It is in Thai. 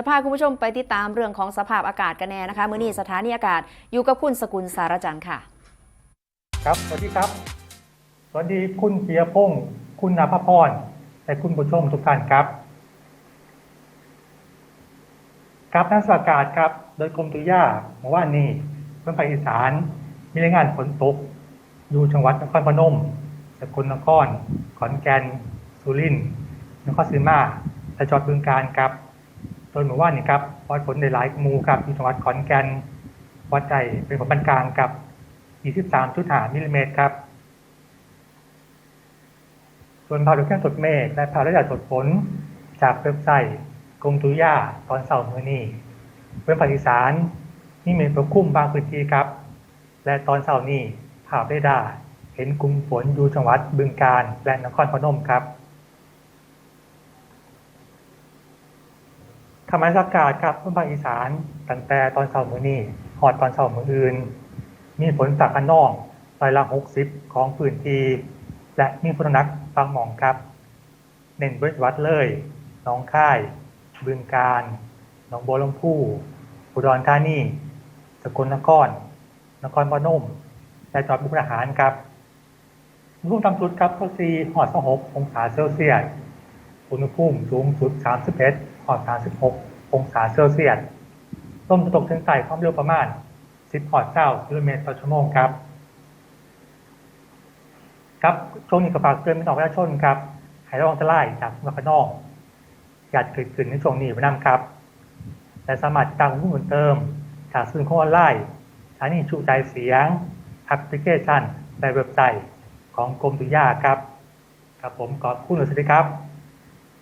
จะพาคุณผู้ชมไปติดตามเรื่องของสภาพอากาศกันแน่นะคะ มื้อนี้สถานีอากาศอยู่กับคุณสกุลสารจันทร์ค่ะ ครับ สวัสดีครับ สวัสดีคุณเปียพงศ์คุณนาภพร และคุณผู้ชมทุกท่านครับ ครับนักสากาศครับ โดยกรมตุยาเมื่อวานนี้เพื่อนภาคอีสาน มีรายงานฝนตก อยู่จังหวัดนครพนมสกลนคร ขอนแก่น สุรินทร์นครศรีมาและจังหวัดบึงกาฬครับ โดยเมื่อวานนี้ครับวัดฝนในหลายหมู่ครับที่จังหวัดขอนแก่นวัดใจเป็นฝนปานกลางครับ 23.5มิลลิเมตรครับ ส่วนภาพดาวเทียมสดเมฆและภาพระยะสดฝนจากเว็บไซต์กรมตุยาตอนเสาร์มื้อนี้เว็บภาคอีสานมีเมฆปกคลุมบางพื้นที่ครับ และตอนเสาร์นี้ภาพได้ดาเห็นกลุ่มฝนอยู่จังหวัดบึงกาฬและนครพนมครับ คำอากาศครับพื่อนภาคอีสานตั้งแต่ตอนเสาร์มือนี้หอดตอนเสาร์มื้ออื่น มีฝนจากอันนองร้อยละ60ของพื้นที่และมีฝนหนักบางหม่องครับ เน้นบริวัดเลยหนองค่าย บึงกาฬหนองบัวลำพูอุดรธานีสกลนคร นครพนมและจังหวัดมุกดาหารครับอุณหภูมิต่ำสุดครับก็สี่หอด26องศาเซลเซียส อุณหภูมิสูงสุด 31หอด36 องศาเซลเซียสลมจะตกเฉียงใต้ความเร็วประมาณ 10พอร์ต9กิโลเมตรต่อชั่วโมงครับ ครับช่วงนี้ก็ฝากเตือนพี่น้องประชาชนครับให้ระวังอันตรายจากมลพิษนอกอยาเกิดขึ้นในช่วงนี้ไว้นำครับ และสามารถติดตามข้อมูลเติมจากสื่อของออนไลน์สถานีชูใจเสียงแอปพลิเคชันและเว็บไซต์ของกรมตุยาครับ ครับผมขอบคุณสวัสดีครับ